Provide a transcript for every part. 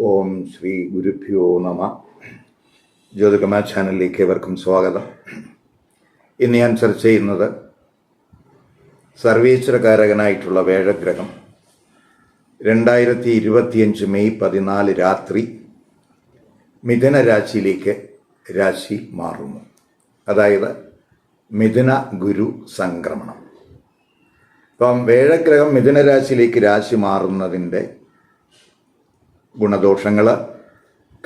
ഓം ശ്രീ ഗുരുഭ്യോ നമ. ജ്യോതികമ ചാനലിലേക്ക് ഏവർക്കും സ്വാഗതം. ഇന്ന് ഞാൻ ചർച്ച ചെയ്യുന്നത് സർവീശ്വരകാരകനായിട്ടുള്ള വേഴഗ്രഹം. രണ്ടായിരത്തി ഇരുപത്തിയഞ്ച് മെയ് പതിനാല് രാത്രി മിഥുന രാശിയിലേക്ക് രാശി മാറുന്നു. അതായത് മിഥുന ഗുരു സംക്രമണം. ഇപ്പം വേഴഗ്രഹം മിഥുന രാശിയിലേക്ക് രാശി മാറുന്നതിന്റെ ഗുണദോഷങ്ങൾ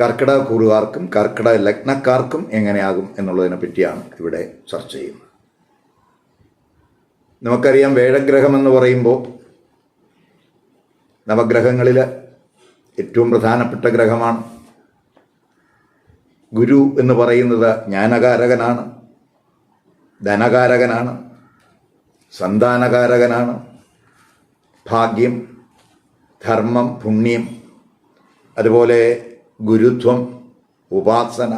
കർക്കിടക കൂറുകാർക്കും കർക്കിടക ലഗ്നക്കാർക്കും എങ്ങനെയാകും എന്നുള്ളതിനെ പറ്റിയാണ് ഇവിടെ ചർച്ച ചെയ്യുന്നത്. നമുക്കറിയാം വേഴഗ്രഹം എന്ന് പറയുമ്പോൾ നവഗ്രഹങ്ങളിൽ ഏറ്റവും പ്രധാനപ്പെട്ട ഗ്രഹമാണ്. ഗുരു എന്ന് പറയുന്നത് ജ്ഞാനകാരകനാണ് ധനകാരകനാണ് സന്താനകാരകനാണ്. ഭാഗ്യം ധർമ്മം പുണ്യം അതുപോലെ ഗുരുത്വം ഉപാസന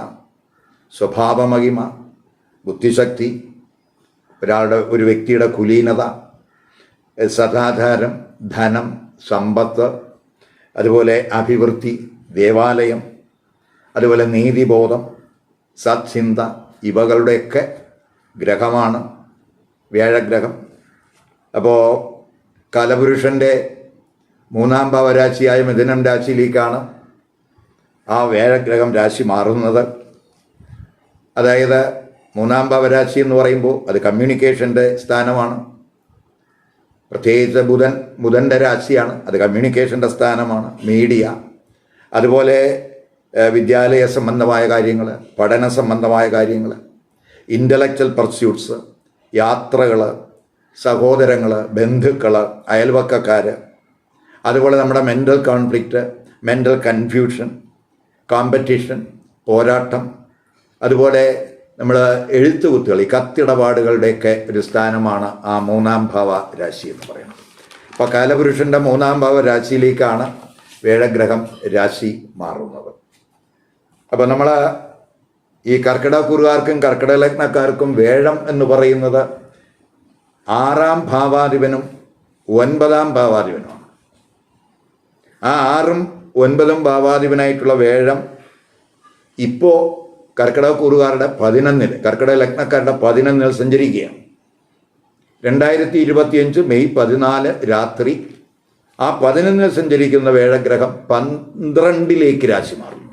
സ്വഭാവമഹിമ ബുദ്ധിശക്തി ഒരാളുടെ ഒരു വ്യക്തിയുടെ കുലീനത സദാധാരം ധനം സമ്പത്ത് അതുപോലെ അഭിവൃദ്ധി ദേവാലയം അതുപോലെ നീതിബോധം സത്ചിന്ത ഇവകളുടെയൊക്കെ ഗ്രഹമാണ് വ്യാഴഗ്രഹം. അപ്പോൾ കലപുരുഷന്റെ മൂന്നാം ഭാവരാശിയായ മിഥുനം രാശിയിലേക്കാണ് ആ വേഴഗ്രഹം രാശി മാറുന്നത്. അതായത് മൂന്നാം ഭാവരാശി എന്ന് പറയുമ്പോൾ അത് കമ്മ്യൂണിക്കേഷന്റെ സ്ഥാനമാണ്. പ്രത്യേകിച്ച് ബുധൻ ബുധന്റെ രാശിയാണ്. അത് കമ്മ്യൂണിക്കേഷന്റെ സ്ഥാനമാണ്. മീഡിയ അതുപോലെ വിദ്യാലയ സംബന്ധമായ കാര്യങ്ങൾ പഠന സംബന്ധമായ കാര്യങ്ങൾ ഇന്റലക്ച്വൽ പർസ്യൂട്ട്സ് യാത്രകൾ സഹോദരങ്ങൾ ബന്ധുക്കൾ അയൽവക്കക്കാർ അതുപോലെ നമ്മുടെ mental conflict mental confusion competition പോരാട്ടം അതുപോലെ നമ്മൾ എഴുത്തുകുത്തുകൾ ഈ കത്തിടപാടുകളുടെയൊക്കെ ഒരു സ്ഥാനമാണ് ആ മൂന്നാം ഭാവ രാശി എന്ന് പറയുന്നത്. അപ്പോൾ കാലപുരുഷന്റെ മൂന്നാം ഭാവ രാശിയിലേക്കാണ് വേഴഗ്രഹം രാശി മാറുന്നത്. അപ്പോൾ നമ്മൾ ഈ കർക്കിടക്കുറുകാർക്കും കർക്കിടക ലഗ്നക്കാർക്കും വേഴം എന്ന് പറയുന്നത് ആറാം ഭാവാധിപനും ഒൻപതാം ഭാവാധിപനുമാണ്. ആ ആറും ഒൻപതും ഭാവാധിപനായിട്ടുള്ള വേഴം ഇപ്പോൾ കർക്കിടക കൂറുകാരുടെ പതിനൊന്നിൽ കർക്കിടക ലഗ്നക്കാരുടെ പതിനൊന്നിൽ സഞ്ചരിക്കുകയാണ്. രണ്ടായിരത്തി ഇരുപത്തിയഞ്ച് മെയ് പതിനാല് രാത്രി ആ പതിനൊന്നിൽ സഞ്ചരിക്കുന്ന വേഴഗ്രഹം പന്ത്രണ്ടിലേക്ക് രാശി മാറുന്നു.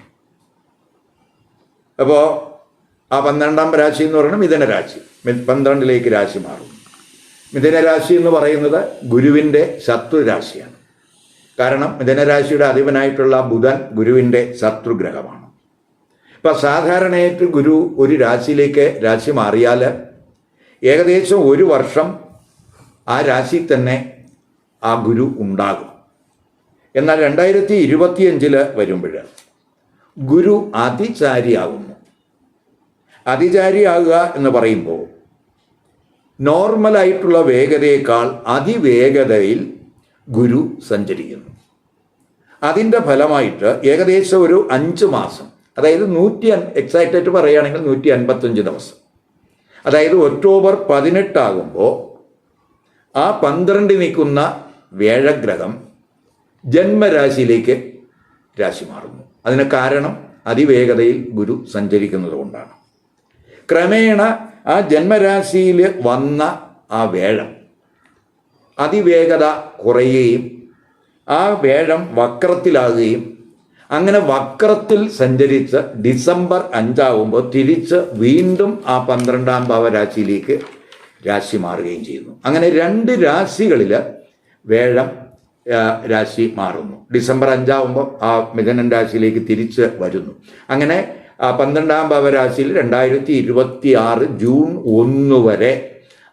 അപ്പോൾ ആ പന്ത്രണ്ടാം രാശി എന്ന് പറയുന്നത് മിഥുനരാശി പന്ത്രണ്ടിലേക്ക് രാശി മാറും മിഥുനരാശി എന്ന് പറയുന്നത് ഗുരുവിന്റെ ശത്രുരാശിയാണ് കാരണം മിഥുനരാശിയുടെ അധിപനായിട്ടുള്ള ബുധൻ ഗുരുവിന്റെ ശത്രുഗ്രഹമാണ്. ഇപ്പം സാധാരണയായിട്ട് ഗുരു ഒരു രാശിയിലേക്ക് രാശി മാറിയാൽ ഏകദേശം ഒരു വർഷം ആ രാശി തന്നെ ആ ഗുരു ഉണ്ടാകും. എന്നാൽ രണ്ടായിരത്തി ഇരുപത്തിയഞ്ചിൽ വരുമ്പോൾ ഗുരു അതിചാരിയാകുന്നു. അതിചാരിയാകുക എന്ന് പറയുമ്പോൾ നോർമലായിട്ടുള്ള വേഗതയേക്കാൾ അതിവേഗതയിൽ ഗുരു സഞ്ചരിക്കുന്നു. അതിന്റെ ഫലമായിട്ട് ഏകദേശം ഒരു അഞ്ച് മാസം അതായത് നൂറ്റി എക്സാക്റ്റ് ആയിട്ട് പറയുകയാണെങ്കിൽ നൂറ്റി അൻപത്തഞ്ച് ദിവസം. അതായത് ഒക്ടോബർ പതിനെട്ടാകുമ്പോൾ ആ പന്ത്രണ്ട് നിൽക്കുന്ന വ്യാഴഗ്രഹം ജന്മരാശിയിലേക്ക് രാശി മാറുന്നു. അതിന് കാരണം അതിവേഗതയിൽ ഗുരു സഞ്ചരിക്കുന്നത് കൊണ്ടാണ്. ക്രമേണ ആ ജന്മരാശിയിൽ വന്ന ആ വേഴം അതിവേഗത കുറയുകയും ആ വേഴം വക്രത്തിലാകുകയും അങ്ങനെ വക്രത്തിൽ സഞ്ചരിച്ച് ഡിസംബർ അഞ്ചാവുമ്പോൾ തിരിച്ച് വീണ്ടും ആ പന്ത്രണ്ടാം ഭാവരാശിയിലേക്ക് രാശി മാറുകയും ചെയ്യുന്നു. അങ്ങനെ രണ്ട് രാശികളിൽ വേഴം രാശി മാറുന്നു. ഡിസംബർ അഞ്ചാവുമ്പോൾ ആ മിഥുനൻ രാശിയിലേക്ക് തിരിച്ച് വരുന്നു. അങ്ങനെ പന്ത്രണ്ടാം ഭാവരാശിയിൽ രണ്ടായിരത്തി ഇരുപത്തി ആറ് ജൂൺ ഒന്ന് വരെ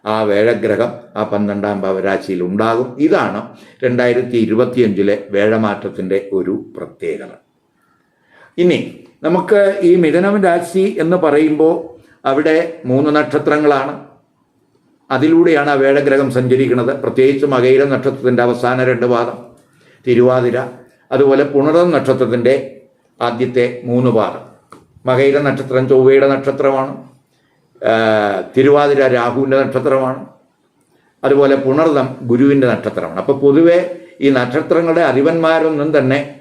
ആ വേഴഗ്രഹം ആ പന്ത്രണ്ടാം ഭാവരാശിയിൽ ഉണ്ടാകും. ഇതാണ് രണ്ടായിരത്തി ഇരുപത്തിയഞ്ചിലെ വേഴമാറ്റത്തിന്റെ ഒരു പ്രത്യേകത. ഇനി നമുക്ക് ഈ മിഥുനം രാശി എന്ന് പറയുമ്പോൾ അവിടെ മൂന്ന് നക്ഷത്രങ്ങളാണ്. അതിലൂടെയാണ് ആ വേഴഗ്രഹം സഞ്ചരിക്കുന്നത്. പ്രത്യേകിച്ച് മകയിര നക്ഷത്രത്തിന്റെ അവസാന രണ്ട് പാദം തിരുവാതിര അതുപോലെ പുണർദം നക്ഷത്രത്തിന്റെ ആദ്യത്തെ മൂന്ന് പാദം. മകയിര നക്ഷത്രം ചൊവ്വയുടെ നക്ഷത്രമാണ്. തിരുവാതിര രാഹുവിന്റെ നക്ഷത്രമാണ്. അതുപോലെ പുണർദം ഗുരുവിന്റെ നക്ഷത്രമാണ്. അപ്പോൾ പൊതുവെ ഈ നക്ഷത്രങ്ങളുടെ അധിപന്മാരൊന്നും തന്നെ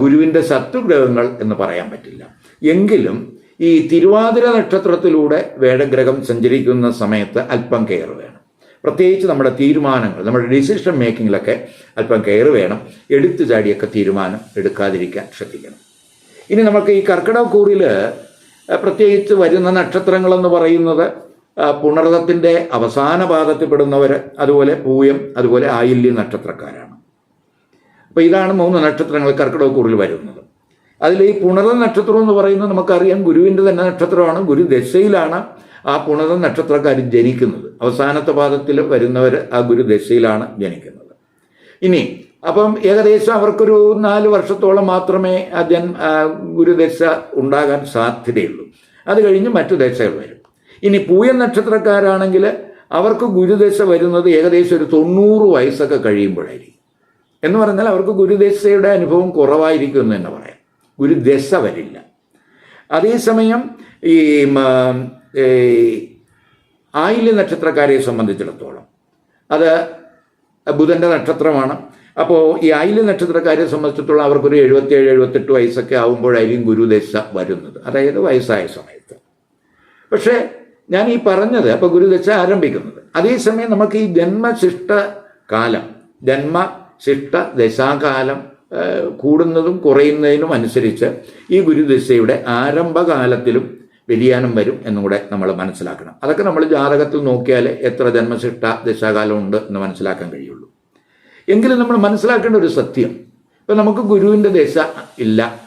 ഗുരുവിന്റെ ശത്രുഗ്രഹങ്ങൾ എന്ന് പറയാൻ പറ്റില്ല. എങ്കിലും ഈ തിരുവാതിര നക്ഷത്രത്തിലൂടെ വേടഗ്രഹം സഞ്ചരിക്കുന്ന സമയത്ത് അല്പം കെയർ വേണം. പ്രത്യേകിച്ച് നമ്മുടെ തീരുമാനങ്ങൾ നമ്മുടെ ഡിസിഷൻ മേക്കിങ്ങിലൊക്കെ അല്പം കെയർ വേണം. എടുത്തു ചാടിയൊക്കെ തീരുമാനം എടുക്കാതിരിക്കാൻ ശ്രദ്ധിക്കണം. ഇനി നമുക്ക് ഈ കർക്കിടക കൂറിൽ പ്രത്യേകിച്ച് വരുന്ന നക്ഷത്രങ്ങളെന്ന് പറയുന്നത് പുണർതത്തിന്റെ അവസാന പാദത്തിൽപ്പെടുന്നവർ അതുപോലെ പൂയം അതുപോലെ ആയില്യ നക്ഷത്രക്കാരാണ്. അപ്പോൾ ഇതാണ് മൂന്ന് നക്ഷത്രങ്ങൾ കർക്കിടക കൂറിൽ വരുന്നത്. അതിൽ ഈ പുണർദ നക്ഷത്രം എന്ന് പറയുന്നത് നമുക്കറിയാം ഗുരുവിന്റെ തന്നെ നക്ഷത്രമാണ് ഗുരു ദശയിലാണ് ആ പുണർ നക്ഷത്രക്കാർ ജനിക്കുന്നത്. അവസാനത്തെ പാദത്തിൽ വരുന്നവർ ആ ഗുരു ദശയിലാണ് ജനിക്കുന്നത്. ഇനി അപ്പം ഏകദേശം അവർക്കൊരു നാല് വർഷത്തോളം മാത്രമേ ആ ഗുരുദശ ഉണ്ടാകാൻ സാധ്യതയുള്ളൂ. അത് കഴിഞ്ഞ് മറ്റു ദശകൾ വരും. ഇനി പൂയൻ നക്ഷത്രക്കാരാണെങ്കിൽ അവർക്ക് ഗുരുദശ വരുന്നത് ഏകദേശം ഒരു തൊണ്ണൂറ് വയസ്സൊക്കെ കഴിയുമ്പോഴായിരിക്കും. എന്ന് പറഞ്ഞാൽ അവർക്ക് ഗുരുദശയുടെ അനുഭവം കുറവായിരിക്കും എന്ന് തന്നെ പറയാം. ഗുരുദശ വരില്ല. അതേസമയം ഈ ആയില്യ നക്ഷത്രക്കാരെ സംബന്ധിച്ചിടത്തോളം അത് ബുധന്റെ നക്ഷത്രമാണ്. അപ്പോൾ ഈ അയിൽ നക്ഷത്രക്കാരെ സംബന്ധിച്ചിടത്തോളം അവർക്കൊരു എഴുപത്തിയേഴ് എഴുപത്തെട്ട് വയസ്സൊക്കെ ആകുമ്പോഴായിരിക്കും ഗുരുദശ വരുന്നത്. അതായത് വയസ്സായ സമയത്ത്. പക്ഷേ ഞാൻ ഈ പറഞ്ഞത് അപ്പോൾ ഗുരുദശ ആരംഭിക്കുന്നത്. അതേസമയം നമുക്ക് ഈ ജന്മശിഷ്ട കാലം ജന്മശിഷ്ട ദശാകാലം കൂടുന്നതും കുറയുന്നതിനും അനുസരിച്ച് ഈ ഗുരുദശയുടെ ആരംഭകാലത്തിലും വ്യതിയാനം വരും എന്നും കൂടെ നമ്മൾ മനസ്സിലാക്കണം. അതൊക്കെ നമ്മൾ ജാതകത്തിൽ നോക്കിയാൽ എത്ര ജന്മശിഷ്ട ദശാകാലം ഉണ്ട് എന്ന് മനസ്സിലാക്കാൻ കഴിയുള്ളൂ. എങ്കിലും നമ്മൾ മനസ്സിലാക്കേണ്ട ഒരു സത്യം. ഇപ്പം നമുക്ക് ഗുരുവിന്റെ ദശ ഇല്ല.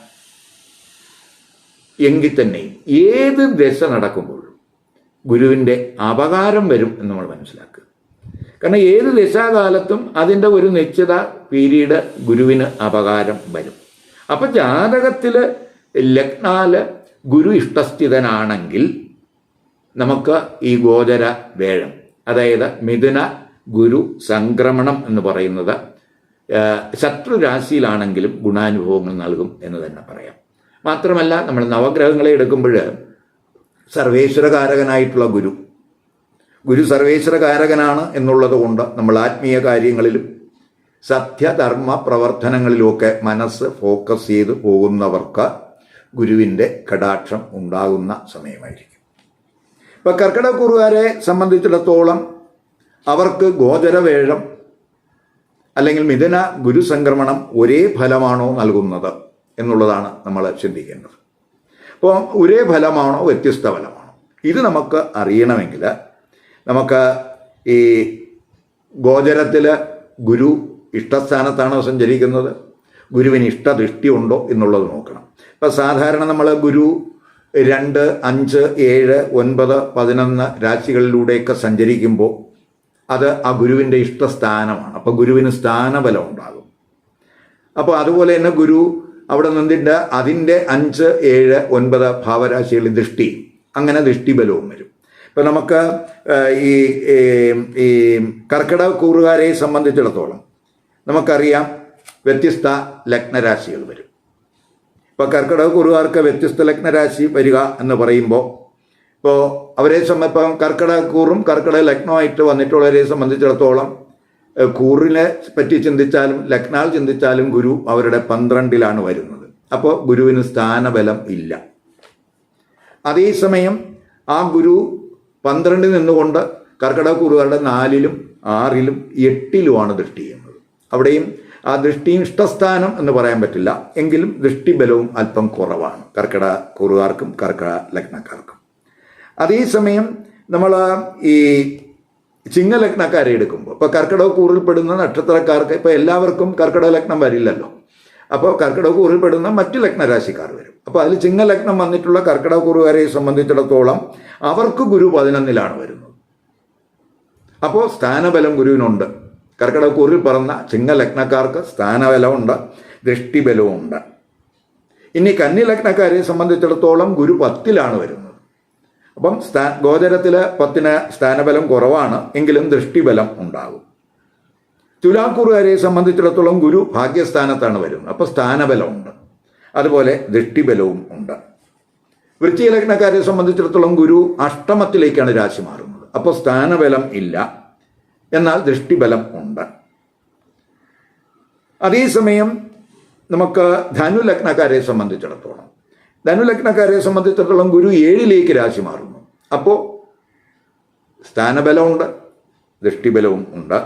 എങ്കിൽ തന്നെ ഏത് ദശ നടക്കുമ്പോഴും ഗുരുവിന്റെ അപകാരം വരും എന്ന് നമ്മൾ മനസ്സിലാക്കുക. കാരണം ഏത് ദശാകാലത്തും അതിന്റെ ഒരു നിശ്ചിത പീരീഡ് ഗുരുവിന് അപകാരം വരും. അപ്പം ജാതകത്തിൽ ലഗ്നാൽ ഗുരു ഇഷ്ടസ്ഥിതനാണെങ്കിൽ നമുക്ക് ഈ ഗോചര വേഴം അതായത് മിഥുന ഗുരു സംക്രമണം എന്ന് പറയുന്നത് ശത്രുരാശിയിലാണെങ്കിലും ഗുണാനുഭവങ്ങൾ നൽകും എന്ന് തന്നെ പറയാം. മാത്രമല്ല നമ്മൾ നവഗ്രഹങ്ങളെ എടുക്കുമ്പോൾ സർവേശ്വരകാരകനായിട്ടുള്ള ഗുരു. ഗുരു സർവേശ്വരകാരകനാണ് എന്നുള്ളത് കൊണ്ട് നമ്മൾ ആത്മീയ കാര്യങ്ങളിലും സത്യധർമ്മ പ്രവർത്തനങ്ങളിലുമൊക്കെ മനസ്സ് ഫോക്കസ് ചെയ്ത് പോകുന്നവർക്ക് ഗുരുവിന്റെ കടാക്ഷം ഉണ്ടാകുന്ന സമയമായിരിക്കും. ഇപ്പം കർക്കിടകൂറുകാരെ സംബന്ധിച്ചിടത്തോളം അവർക്ക് ഗോചരവേഴം അല്ലെങ്കിൽ മിഥുന ഗുരുസംക്രമണം ഒരേ ഫലമാണോ നൽകുന്നത് എന്നുള്ളതാണ് നമ്മൾ ചിന്തിക്കേണ്ടത്. അപ്പോൾ ഒരേ ഫലമാണോ വ്യത്യസ്ത ഫലമാണോ? ഇത് നമുക്ക് അറിയണമെങ്കിൽ നമുക്ക് ഈ ഗോചരത്തിൽ ഗുരു ഇഷ്ടസ്ഥാനത്താണോ സഞ്ചരിക്കുന്നത് ഗുരുവിന് ഇഷ്ടദൃഷ്ടി ഉണ്ടോ എന്നുള്ളത് നോക്കണം. ഇപ്പം സാധാരണ നമ്മൾ ഗുരു രണ്ട് അഞ്ച് ഏഴ് ഒൻപത് പതിനൊന്ന് രാശികളിലൂടെയൊക്കെ സഞ്ചരിക്കുമ്പോൾ അത് ആ ഗുരുവിന്റെ ഇഷ്ടസ്ഥാനമാണ്. അപ്പോൾ ഗുരുവിന് സ്ഥാനബലം ഉണ്ടാകും. അപ്പോൾ അതുപോലെ തന്നെ ഗുരു അവിടെ നിന്നിട്ട് അതിന്റെ അഞ്ച് ഏഴ് ഒൻപത് ഭാവരാശികളിൽ ദൃഷ്ടി. അങ്ങനെ ദൃഷ്ടിബലവും വരും. ഇപ്പം നമുക്ക് ഈ ഈ- കർക്കിടക കൂറുകാരെ സംബന്ധിച്ചിടത്തോളം നമുക്കറിയാം വ്യത്യസ്ത ലഗ്നരാശികൾ വരും. ഇപ്പോൾ കർക്കിടക കൂറുകാർക്ക് വ്യത്യസ്ത ലഗ്നരാശി വരിക എന്ന് പറയുമ്പോൾ ഇപ്പോൾ അവരെ സംബന്ധം ഇപ്പം കർക്കിടക കൂറും കർക്കിടക ലഗ്നമായിട്ട് വന്നിട്ടുള്ളവരെ സംബന്ധിച്ചിടത്തോളം കൂറിനെ പറ്റി ചിന്തിച്ചാലും ലഗ്നാൽ ചിന്തിച്ചാലും ഗുരു അവരുടെ പന്ത്രണ്ടിലാണ് വരുന്നത്. അപ്പോൾ ഗുരുവിന് സ്ഥാനബലം ഇല്ല. അതേസമയം ആ ഗുരു പന്ത്രണ്ടിൽ നിന്നുകൊണ്ട് കർക്കിടക കൂറുകാരുടെ നാലിലും ആറിലും എട്ടിലുമാണ് ദൃഷ്ടി ചെയ്യുന്നത്. അവിടെയും ആ ദൃഷ്ടിയും ഇഷ്ടസ്ഥാനം എന്ന് പറയാൻ പറ്റില്ല. എങ്കിലും ദൃഷ്ടിബലവും അല്പം കുറവാണ്. കർക്കിടക കൂറുകാർക്കും കർക്കിടക ലഗ്നക്കാർക്കും. അതേസമയം നമ്മൾ ഈ ചിങ്ങലഗ്നക്കാരെ എടുക്കുമ്പോൾ ഇപ്പോൾ കർക്കിടക കൂറിൽപ്പെടുന്ന നക്ഷത്രക്കാർക്ക് ഇപ്പോൾ എല്ലാവർക്കും കർക്കിടക ലഗ്നം വരില്ലല്ലോ. അപ്പോൾ കർക്കിടക കൂറിൽപ്പെടുന്ന മറ്റു ലഗ്നരാശിക്കാർ വരും. അപ്പോൾ അതിൽ ചിങ്ങലഗ്നം വന്നിട്ടുള്ള കർക്കിടക കൂറുകാരെ സംബന്ധിച്ചിടത്തോളം അവർക്ക് ഗുരു പതിനൊന്നിലാണ് വരുന്നത്. അപ്പോൾ സ്ഥാനബലം ഗുരുവിനുണ്ട്. കർക്കിടക കൂറിൽ പറഞ്ഞ ചിങ്ങലഗ്നക്കാർക്ക് സ്ഥാനബലമുണ്ട് ദൃഷ്ടിബലവുമുണ്ട്. ഇനി കന്നി സംബന്ധിച്ചിടത്തോളം ഗുരു പത്തിലാണ് വരുന്നത്. അപ്പം സ്ഥാ ഗോചരത്തിൽ പത്തിന് സ്ഥാനബലം കുറവാണ് എങ്കിലും ദൃഷ്ടിബലം ഉണ്ടാകും. തുലാക്കൂറുകാരെ സംബന്ധിച്ചിടത്തോളം ഗുരു ഭാഗ്യസ്ഥാനത്താണ് വരുന്നത്. അപ്പോൾ സ്ഥാനബലമുണ്ട്. അതുപോലെ ദൃഷ്ടിബലവും ഉണ്ട്. വൃശ്ചിക ലഗ്നക്കാരെ സംബന്ധിച്ചിടത്തോളം ഗുരു അഷ്ടമത്തിലേക്കാണ് രാശി മാറുന്നത്. അപ്പോൾ സ്ഥാനബലം ഇല്ല. എന്നാൽ ദൃഷ്ടിബലം ഉണ്ട്. അതേസമയം നമുക്ക് ധനു ലഗ്നക്കാരെ സംബന്ധിച്ചിടത്തോളം ധനു ലഗ്നക്കാരെ സംബന്ധിച്ചിടത്തോളം ഗുരു ഏഴിലേക്ക് രാശി മാറുന്നു. അപ്പോൾ സ്ഥാനബലമുണ്ട് ദൃഷ്ടിബലവും ഉണ്ട്.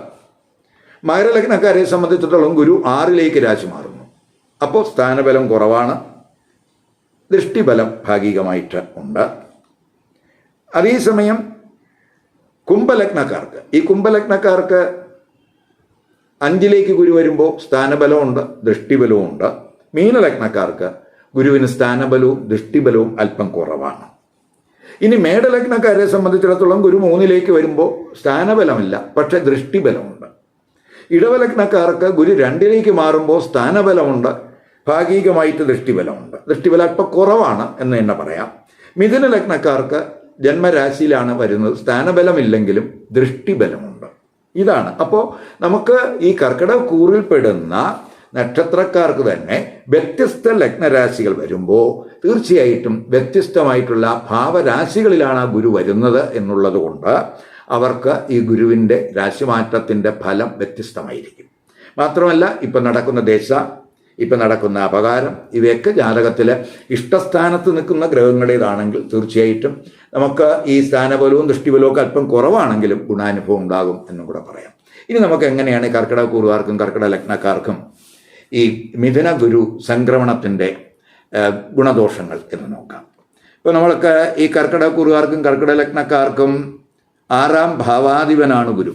മകരലഗ്നക്കാരെ സംബന്ധിച്ചിടത്തോളം ഗുരു ആറിലേക്ക് രാശി മാറുന്നു. അപ്പോൾ സ്ഥാനബലം കുറവാണ് ദൃഷ്ടിബലം ഭാഗികമായിട്ട് ഉണ്ട്. അതേസമയം കുംഭലഗ്നക്കാർക്ക് ഈ കുംഭലഗ്നക്കാർക്ക് അഞ്ചിലേക്ക് ഗുരു വരുമ്പോൾ സ്ഥാനബലമുണ്ട് ദൃഷ്ടിബലവും ഉണ്ട്. മീനലഗ്നക്കാർക്ക് ഗുരുവിന് സ്ഥാനബലവും ദൃഷ്ടിബലവും അല്പം കുറവാണ്. ഇനി മേടലഗ്നക്കാരെ സംബന്ധിച്ചിടത്തോളം ഗുരു മൂന്നിലേക്ക് വരുമ്പോൾ സ്ഥാനബലമില്ല പക്ഷെ ദൃഷ്ടിബലമുണ്ട്. ഇടവലഗ്നക്കാർക്ക് ഗുരു രണ്ടിലേക്ക് മാറുമ്പോൾ സ്ഥാനബലമുണ്ട് ഭാഗികമായിട്ട് ദൃഷ്ടിബലമുണ്ട്. ദൃഷ്ടിബലം അല്പം കുറവാണ് എന്ന് തന്നെ പറയാം. മിഥുന ലഗ്നക്കാർക്ക് ജന്മരാശിയിലാണ് വരുന്നത് സ്ഥാനബലമില്ലെങ്കിലും ദൃഷ്ടിബലമുണ്ട്. ഇതാണ്. അപ്പോൾ നമുക്ക് ഈ കർക്കിടക കൂറിൽപ്പെടുന്ന നക്ഷത്രക്കാർക്ക് തന്നെ വ്യത്യസ്ത ലഗ്നരാശികൾ വരുമ്പോൾ തീർച്ചയായിട്ടും വ്യത്യസ്തമായിട്ടുള്ള ഭാവരാശികളിലാണ് ആ ഗുരു വരുന്നത് എന്നുള്ളത് കൊണ്ട് അവർക്ക് ഈ ഗുരുവിന്റെ രാശിമാറ്റത്തിന്റെ ഫലം വ്യത്യസ്തമായിരിക്കും. മാത്രമല്ല ഇപ്പം നടക്കുന്ന ദേശ ഇപ്പം നടക്കുന്ന അപകാരം ഇവയൊക്കെ ജാതകത്തിൽ ഇഷ്ടസ്ഥാനത്ത് നിൽക്കുന്ന ഗ്രഹങ്ങളുടേതാണെങ്കിൽ തീർച്ചയായിട്ടും നമുക്ക് ഈ സ്ഥാനബലവും ദൃഷ്ടിബലവും ഒക്കെ അല്പം കുറവാണെങ്കിലും ഗുണാനുഭവം ഉണ്ടാകും എന്നും കൂടെ പറയാം. ഇനി നമുക്ക് എങ്ങനെയാണ് കർക്കിടക കൂറുകാർക്കും കർക്കിടക ലഗ്നക്കാർക്കും ഈ മിഥുന ഗുരു സംക്രമണത്തിന്റെ ഗുണദോഷങ്ങൾ എന്ന് നോക്കാം. ഇപ്പോൾ നമ്മൾക്ക് ഈ കർക്കിടക കുറുകാർക്കും കർക്കിടക ലഗ്നക്കാർക്കും ആറാം ഭാവാധിപനാണ് ഗുരു.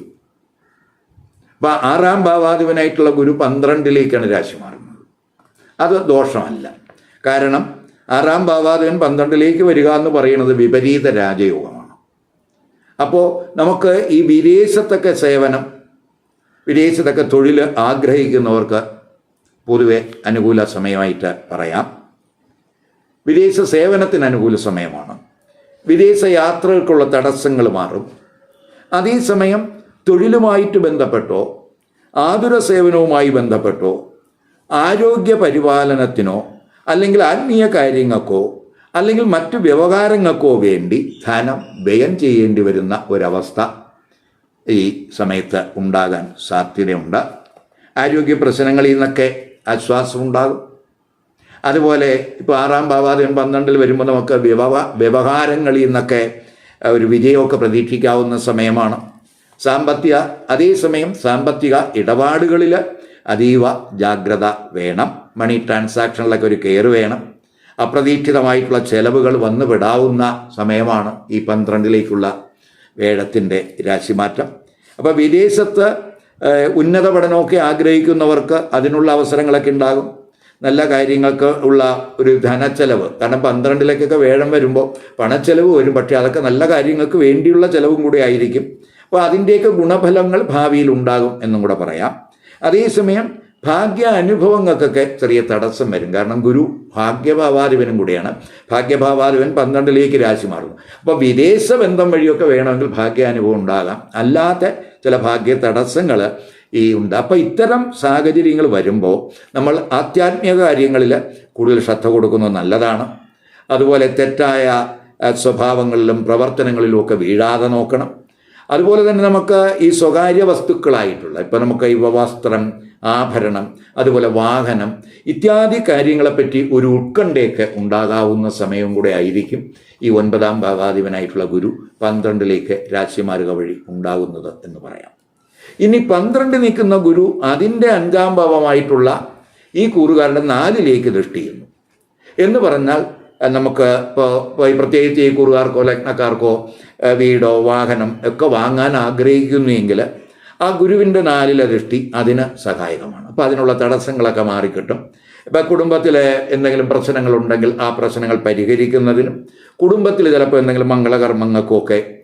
അപ്പോൾ ആറാം ഭാവാധിപനായിട്ടുള്ള ഗുരു പന്ത്രണ്ടിലേക്കാണ് രാശി മാറുന്നത്. അത് ദോഷമല്ല. കാരണം ആറാം ഭാവാധിപൻ പന്ത്രണ്ടിലേക്ക് വരിക എന്ന് പറയുന്നത് വിപരീത രാജയോഗമാണ്. അപ്പോൾ നമുക്ക് ഈ വിദേശത്തൊക്കെ സേവനം വിദേശത്തൊക്കെ തൊഴിൽ ആഗ്രഹിക്കുന്നവർക്ക് പൊതുവെ അനുകൂല സമയമായിട്ട് പറയാം. വിദേശ സേവനത്തിന് അനുകൂല സമയമാണ്. വിദേശ യാത്രകൾക്കുള്ള തടസ്സങ്ങൾ മാറും. അതേസമയം തൊഴിലുമായിട്ട് ബന്ധപ്പെട്ടോ ആതുര സേവനവുമായി ബന്ധപ്പെട്ടോ ആരോഗ്യ പരിപാലനത്തിനോ അല്ലെങ്കിൽ ആത്മീയ കാര്യങ്ങൾക്കോ അല്ലെങ്കിൽ മറ്റു വ്യവഹാരങ്ങൾക്കോ വേണ്ടി ധനം വ്യയം ചെയ്യേണ്ടി വരുന്ന ഒരവസ്ഥ ഈ സമയത്ത് ഉണ്ടാകാൻ സാധ്യതയുണ്ട്. ആരോഗ്യ പ്രശ്നങ്ങളിൽ നിന്നൊക്കെ ആശ്വാസം ഉണ്ടാകും. അതുപോലെ ഇപ്പോൾ ആറാം പാവാദ്യം പന്ത്രണ്ടിൽ വരുമ്പോൾ നമുക്ക് വ്യവ വ്യവഹാരങ്ങളിൽ നിന്നൊക്കെ ഒരു വിജയമൊക്കെ പ്രതീക്ഷിക്കാവുന്ന സമയമാണ്. സാമ്പത്തിക അതേസമയം സാമ്പത്തിക ഇടപാടുകളിൽ അതീവ ജാഗ്രത വേണം. മണി ട്രാൻസാക്ഷനിലൊക്കെ ഒരു കെയർ വേണം. അപ്രതീക്ഷിതമായിട്ടുള്ള ചെലവുകൾ വന്നുപെടാവുന്ന സമയമാണ് ഈ പന്ത്രണ്ടിലേക്കുള്ള വേഴത്തിന്റെ രാശിമാറ്റം. അപ്പോൾ വിദേശത്ത് ഉന്നത പഠനമൊക്കെ ആഗ്രഹിക്കുന്നവർക്ക് അതിനുള്ള അവസരങ്ങളൊക്കെ ഉണ്ടാകും. നല്ല കാര്യങ്ങൾക്ക് ഉള്ള ഒരു ധനച്ചെലവ്. കാരണം പന്ത്രണ്ടിലേക്കൊക്കെ വേഴം വരുമ്പോൾ പണച്ചെലവ് വരും. പക്ഷേ അതൊക്കെ നല്ല കാര്യങ്ങൾക്ക് വേണ്ടിയുള്ള ചെലവും കൂടി ആയിരിക്കും. അപ്പോൾ അതിന്റെയൊക്കെ ഗുണഫലങ്ങൾ ഭാവിയിൽ ഉണ്ടാകും എന്നും കൂടെ പറയാം. അതേസമയം ഭാഗ്യ അനുഭവങ്ങൾക്കൊക്കെ ചെറിയ തടസ്സം വരും. കാരണം ഗുരു ഭാഗ്യഭാവാധിപനും കൂടിയാണ്. ഭാഗ്യഭാവാധിപൻ പന്ത്രണ്ടിലേക്ക് രാശി മാറുന്നു. അപ്പോൾ വിദേശ ബന്ധം വഴിയൊക്കെ വേണമെങ്കിൽ ഭാഗ്യാനുഭവം ഉണ്ടാകാം. അല്ലാത്ത ചില ഭാഗ്യ തടസ്സങ്ങൾ ഈ ഉണ്ട്. അപ്പോൾ ഇത്തരം സാഹചര്യങ്ങൾ വരുമ്പോൾ നമ്മൾ ആധ്യാത്മിക കാര്യങ്ങളിൽ കൂടുതൽ ശ്രദ്ധ കൊടുക്കുന്നത് നല്ലതാണ്. അതുപോലെ തെറ്റായ സ്വഭാവങ്ങളിലും പ്രവർത്തനങ്ങളിലും ഒക്കെ വീഴാതെ നോക്കണം. അതുപോലെ തന്നെ നമുക്ക് ഈ സ്വകാര്യ വസ്തുക്കളായിട്ടുള്ള ഇപ്പം നമുക്ക് ഈ വസ്ത്രം ആഭരണം അതുപോലെ വാഹനം ഇത്യാദി കാര്യങ്ങളെപ്പറ്റി ഒരു ഉത്കണ്ഠയൊക്കെ ഉണ്ടാകാവുന്ന സമയം കൂടെ ആയിരിക്കും ഈ ഒൻപതാം ഭാഗാധിപനായിട്ടുള്ള ഗുരു പന്ത്രണ്ടിലേക്ക് രാജ്യമാരുക വഴി ഉണ്ടാകുന്നത് എന്ന് പറയാം. ഇനി പന്ത്രണ്ട് നിൽക്കുന്ന ഗുരു അതിന്റെ അഞ്ചാം ഭാവമായിട്ടുള്ള ഈ കൂറുകാരുടെ നാലിലേക്ക് ദൃഷ്ടി ചെയ്യുന്നു. എന്ന് പറഞ്ഞാൽ നമുക്ക് ഇപ്പോൾ പ്രത്യേകിച്ച് ഈ കൂറുകാർക്കോ ലഗ്നക്കാർക്കോ വീടോ വാഹനം ഒക്കെ വാങ്ങാൻ ആഗ്രഹിക്കുന്നു എങ്കിൽ ആ ഗുരുവിന്റെ നാലിലെ ദൃഷ്ടി അതിന് സഹായകമാണ്. അപ്പോൾ അതിനുള്ള തടസ്സങ്ങളൊക്കെ മാറിക്കിട്ടും. ഇപ്പം കുടുംബത്തിലെ എന്തെങ്കിലും പ്രശ്നങ്ങളുണ്ടെങ്കിൽ ആ പ്രശ്നങ്ങൾ പരിഹരിക്കുന്നതിനും കുടുംബത്തിൽ ചിലപ്പോൾ എന്തെങ്കിലും മംഗളകർമ്മങ്ങൾക്കൊക്കെ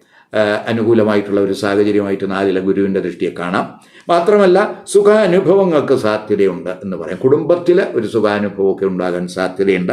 അനുകൂലമായിട്ടുള്ള ഒരു സാഹചര്യമായിട്ട് നാലിലെ ഗുരുവിന്റെ ദൃഷ്ടിയെ കാണാം. മാത്രമല്ല സുഖാനുഭവങ്ങൾക്ക് സാധ്യതയുണ്ട് എന്ന് പറയാം. കുടുംബത്തിൽ ഒരു സുഖാനുഭവമൊക്കെ ഉണ്ടാകാൻ സാധ്യതയുണ്ട്.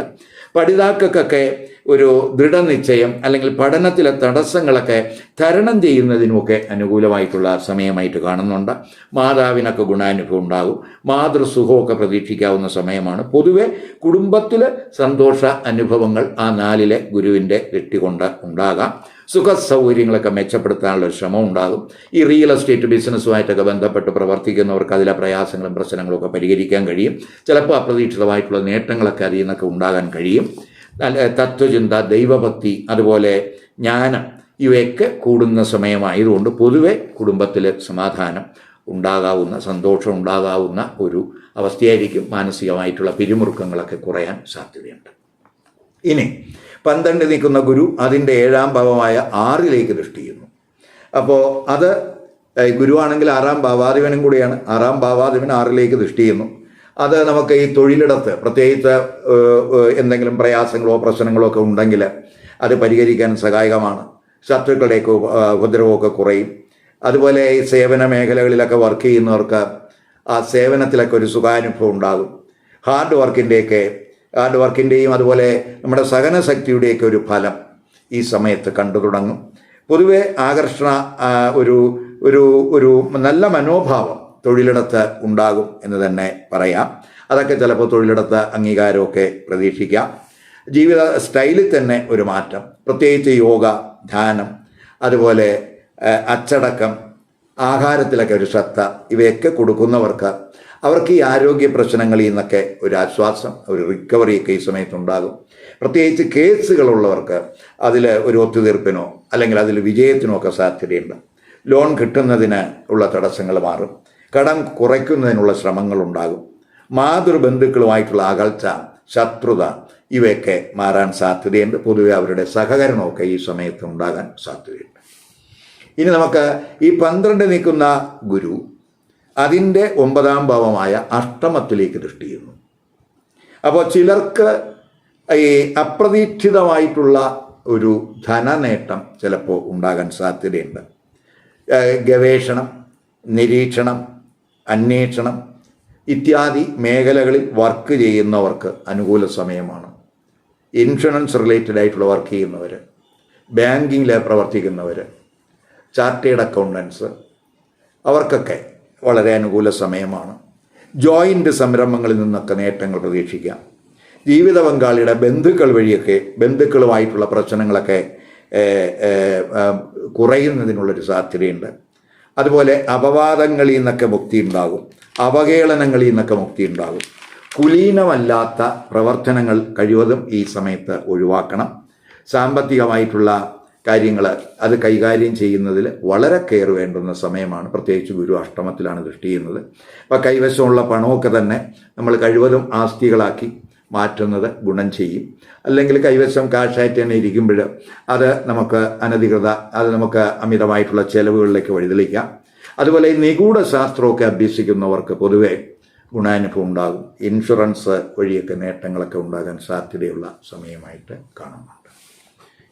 പഠിതാക്കൾക്കൊക്കെ ഒരു ദൃഢനിശ്ചയം അല്ലെങ്കിൽ പഠനത്തിലെ തടസ്സങ്ങളൊക്കെ തരണം ചെയ്യുന്നതിനുമൊക്കെ അനുകൂലമായിട്ടുള്ള സമയമായിട്ട് കാണുന്നുണ്ട്. മാതാവിനൊക്കെ ഗുണാനുഭവം ഉണ്ടാകും. മാതൃസുഖമൊക്കെ പ്രതീക്ഷിക്കാവുന്ന സമയമാണ്. പൊതുവെ കുടുംബത്തിലെ സന്തോഷ അനുഭവങ്ങൾ ആ നാലിലെ ഗുരുവിന്റെ വെട്ടികൊണ്ട് കൊണ്ട് ഉണ്ടാകാം. സുഖ സൗകര്യങ്ങളൊക്കെ മെച്ചപ്പെടുത്താനുള്ള ശ്രമം ഉണ്ടാകും. ഈ റിയൽ എസ്റ്റേറ്റ് ബിസിനസ്സുമായിട്ടൊക്കെ ബന്ധപ്പെട്ട് പ്രവർത്തിക്കുന്നവർക്ക് അതിലെ പ്രയാസങ്ങളും പ്രശ്നങ്ങളും ഒക്കെ പരിഹരിക്കാൻ കഴിയും. ചിലപ്പോൾ അപ്രതീക്ഷിതമായിട്ടുള്ള നേട്ടങ്ങളൊക്കെ അതിൽ നിന്നൊക്കെ ഉണ്ടാകാൻ കഴിയും. തത്വചിന്ത ദൈവഭക്തി അതുപോലെ ജ്ഞാനം ഇവയൊക്കെ കൂടുന്ന സമയമായതുകൊണ്ട് പൊതുവെ കുടുംബത്തിൽ സമാധാനം ഉണ്ടാകാവുന്ന സന്തോഷം ഉണ്ടാകാവുന്ന ഒരു അവസ്ഥയായിരിക്കും മാനസികമായിട്ടുള്ള പിരിമുറുക്കങ്ങളൊക്കെ കുറയാൻ സാധ്യതയുണ്ട്. ഇനി പന്ത്രണ്ട് നിൽക്കുന്ന ഗുരു അതിന്റെ ഏഴാം ഭാവമായ ആറിലേക്ക് ദൃഷ്ടി ചെയ്യുന്നു അപ്പോൾ അത് ഗുരുവാണെങ്കിൽ ആറാം ഭാവാധിപനും കൂടിയാണ്. ആറാം ഭാവാധിപൻ ആറിലേക്ക് ദൃഷ്ടി ചെയ്യുന്നു അത് നമുക്ക് ഈ തൊഴിലിടത്ത് പ്രത്യേകിച്ച് എന്തെങ്കിലും പ്രയാസങ്ങളോ പ്രശ്നങ്ങളോ ഒക്കെ ഉണ്ടെങ്കിൽ അത് പരിഹരിക്കാൻ സഹായകമാണ്. ശത്രുക്കളുടെയൊക്കെ ഉപ- ഉപദ്രവമൊക്കെ കുറയും. അതുപോലെ ഈ സേവന മേഖലകളിലൊക്കെ വർക്ക് ചെയ്യുന്നവർക്ക് ആ സേവനത്തിലൊക്കെ ഒരു സുഖാനുഭവം ഉണ്ടാകും. ഹാർഡ് വർക്കിന്റെയൊക്കെ ഹാർഡ് വർക്കിന്റെയും അതുപോലെ നമ്മുടെ സഹന ശക്തിയുടെയൊക്കെ ഒരു ഫലം ഈ സമയത്ത് കണ്ടു തുടങ്ങും. പൊതുവെ ആകർഷണ ഒരു ഒരു ഒരു നല്ല മനോഭാവം തൊഴിലിടത്ത് ഉണ്ടാകും എന്ന് തന്നെ പറയാം. അതൊക്കെ ചിലപ്പോൾ തൊഴിലിടത്ത് അംഗീകാരമൊക്കെ പ്രതീക്ഷിക്കാം. ജീവിത സ്റ്റൈലിൽ തന്നെ ഒരു മാറ്റം പ്രത്യേകിച്ച് യോഗ ധ്യാനം അതുപോലെ അച്ചടക്കം ആഹാരത്തിലൊക്കെ ഒരു ശ്രദ്ധ ഇവയൊക്കെ കൊടുക്കുന്നവർക്ക് അവർക്ക് ഈ ആരോഗ്യ പ്രശ്നങ്ങളിൽ നിന്നൊക്കെ ഒരു ആശ്വാസം ഒരു റിക്കവറി റിക്കവറിയൊക്കെ ഈ സമയത്തുണ്ടാകും പ്രത്യേകിച്ച് കേസുകളുള്ളവർക്ക് അതിൽ ഒരു ഒത്തുതീർപ്പിനോ അല്ലെങ്കിൽ അതിൽ വിജയത്തിനോ ഒക്കെ സാധ്യതയുണ്ട്. ലോൺ കിട്ടുന്നതിന് ഉള്ള തടസ്സങ്ങൾ മാറും. കടം കുറയ്ക്കുന്നതിനുള്ള ശ്രമങ്ങളുണ്ടാകും മാതൃബന്ധുക്കളുമായിട്ടുള്ള അകൽച്ച ശത്രുത ഇവയൊക്കെ മാറാൻ സാധ്യതയുണ്ട്. പൊതുവെ അവരുടെ സഹകരണമൊക്കെ ഈ സമയത്ത് ഉണ്ടാകാൻ സാധ്യതയുണ്ട്. ഇനി നമുക്ക് ഈ പന്ത്രണ്ട് നിൽക്കുന്ന ഗുരു അതിന്റെ ഒമ്പതാം ഭാവമായ അഷ്ടമത്തിലേക്ക് ദൃഷ്ടി ചെയ്യുന്നു. അപ്പോൾ ചിലർക്ക് ഈ അപ്രതീക്ഷിതമായിട്ടുള്ള ഒരു ധനനേട്ടം ചിലപ്പോൾ ഉണ്ടാകാൻ സാധ്യതയുണ്ട്. ഗവേഷണം നിരീക്ഷണം അന്വേഷണം ഇത്യാദി മേഖലകളിൽ വർക്ക് ചെയ്യുന്നവർക്ക് അനുകൂല സമയമാണ്. ഇൻഷുറൻസ് റിലേറ്റഡ് ആയിട്ടുള്ള വർക്ക് ചെയ്യുന്നവർ ബാങ്കിങ്ങിൽ പ്രവർത്തിക്കുന്നവർ ചാർട്ടേഡ് അക്കൗണ്ടൻസ് അവർക്കൊക്കെ വളരെ അനുകൂല സമയമാണ്. ജോയിന്റ് സംരംഭങ്ങളിൽ നിന്നൊക്കെ നേട്ടങ്ങൾ പ്രതീക്ഷിക്കാം. ജീവിത പങ്കാളിയുടെ ബന്ധുക്കൾ വഴിയൊക്കെ ബന്ധുക്കളുമായിട്ടുള്ള പ്രശ്നങ്ങളൊക്കെ കുറയുന്നതിനുള്ളൊരു സാധ്യതയുണ്ട്. അതുപോലെ അപവാദങ്ങളിൽ നിന്നൊക്കെ മുക്തി ഉണ്ടാകും അവഹേളനങ്ങളിൽ നിന്നൊക്കെ മുക്തി ഉണ്ടാകും കുലീനമല്ലാത്ത പ്രവർത്തനങ്ങൾ കഴിവതും ഈ സമയത്ത് ഒഴിവാക്കണം. സാമ്പത്തികമായിട്ടുള്ള കാര്യങ്ങൾ അത് കൈകാര്യം ചെയ്യുന്നതിൽ വളരെ കെയർ വേണ്ടുന്ന സമയമാണ്. പ്രത്യേകിച്ച് ഗുരു അഷ്ടമത്തിലാണ് ദൃഷ്ടി ചെയ്യുന്നത്. അപ്പോൾ കൈവശമുള്ള പണമൊക്കെ തന്നെ നമ്മൾ കഴിവതും ആസ്തികളാക്കി മാറ്റുന്നത് ഗുണം ചെയ്യും. അല്ലെങ്കിൽ കൈവശം കാശായിട്ട് തന്നെ ഇരിക്കുമ്പോൾ അത് നമുക്ക് അനധികൃത അത് നമുക്ക് അമിതമായിട്ടുള്ള ചെലവുകളിലേക്ക് വഴിതെളിക്കാം. അതുപോലെ ഈ നിഗൂഢ ശാസ്ത്രമൊക്കെ അഭ്യസിക്കുന്നവർക്ക് പൊതുവെ ഗുണാനുഭവം ഉണ്ടാകും. ഇൻഷുറൻസ് വഴിയൊക്കെ നേട്ടങ്ങളൊക്കെ ഉണ്ടാകാൻ സാധ്യതയുള്ള സമയമായിട്ട് കാണുന്നുണ്ട്